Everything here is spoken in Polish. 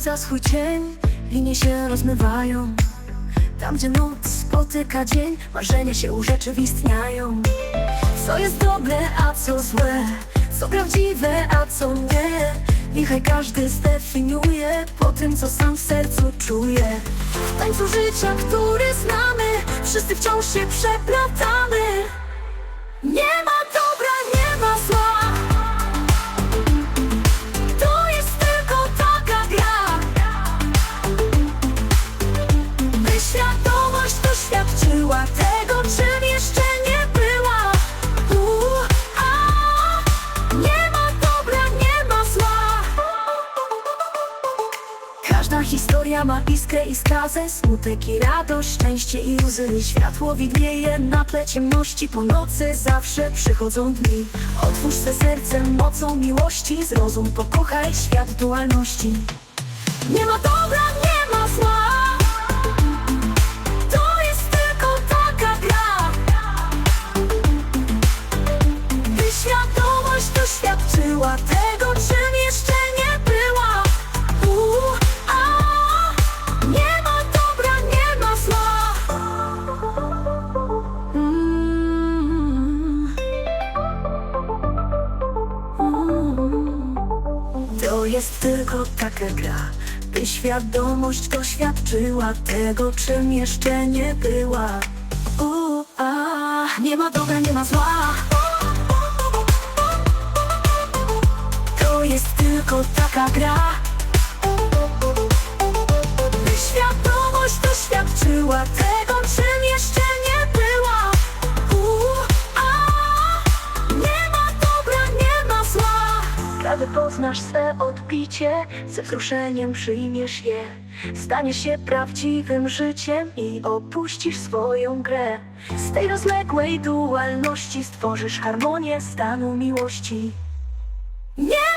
swój cień Linie się rozmywają. Tam gdzie noc spotyka dzień Marzenia się urzeczywistniają. Co jest dobre, a co złe Co prawdziwe, a co nie Niechaj każdy zdefiniuje Po tym, co sam w sercu czuje. W tańcu życia, który znamy Wszyscy wciąż się przeplatamy doświadczyła Tego, czym jeszcze nie była. U, a, Nie ma dobra, nie ma zła. Każda historia ma iskrę i skazę Smutek i radość, szczęście i łzy. Światło widnieje na tle ciemności Po nocy zawsze przychodzą dni. Otwórz swe serce mocą miłości Zrozum, pokochaj świat dualności. Nie ma dobra, nie jest tylko taka gra. By świadomość doświadczyła Tego, czym jeszcze nie była. U, a, Nie ma dobra, nie ma zła. To jest tylko taka gra poznasz swe odbicie Ze wzruszeniem przyjmiesz je. Stanie się prawdziwym życiem I opuścisz swoją grę. Z tej rozległej dualności Stworzysz harmonię stanu miłości. Nie